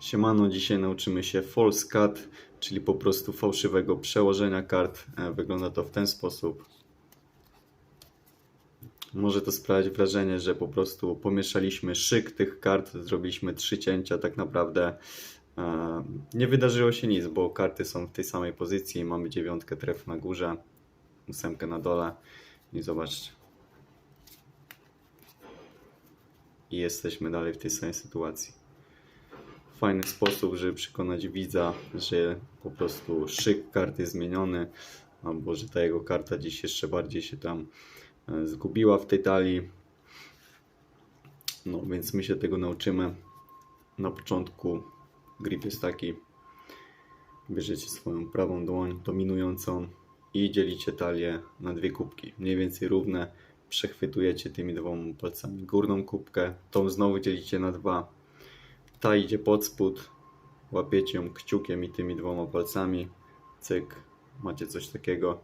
Siemano, dzisiaj nauczymy się false cut, czyli po prostu fałszywego przełożenia kart. E, Wygląda to w ten sposób. Może to sprawiać wrażenie, że po prostu pomieszaliśmy szyk tych kart, zrobiliśmy trzy cięcia, tak naprawdę e, nie wydarzyło się nic, bo karty są w tej samej pozycji, mamy dziewiątkę tref na górze, ósemkę na dole i zobaczcie. I jesteśmy dalej w tej samej sytuacji fajny sposób, żeby przekonać widza, że po prostu szyk karty zmieniony, albo że ta jego karta gdzieś jeszcze bardziej się tam e, zgubiła w tej talii. No więc my się tego nauczymy. Na początku grip jest taki. Bierzecie swoją prawą dłoń dominującą i dzielicie talię na dwie kubki, mniej więcej równe. Przechwytujecie tymi dwoma palcami górną kubkę, tą znowu dzielicie na dwa, ta idzie pod spód, łapiecie ją kciukiem i tymi dwoma palcami, cyk, macie coś takiego.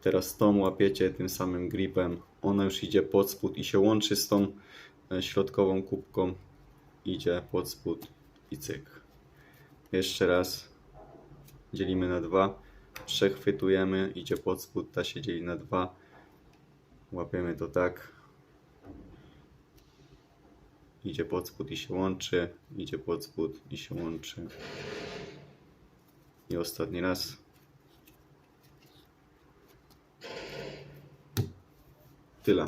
Teraz tą łapiecie tym samym gripem, ona już idzie pod spód i się łączy z tą e, środkową kubką, idzie pod spód i cyk. Jeszcze raz. Dzielimy na dwa, przechwytujemy, idzie pod spód, ta się dzieli na dwa, łapiemy to tak, idzie pod spód i się łączy, idzie pod spód i się łączy. I ostatni raz. Tyle.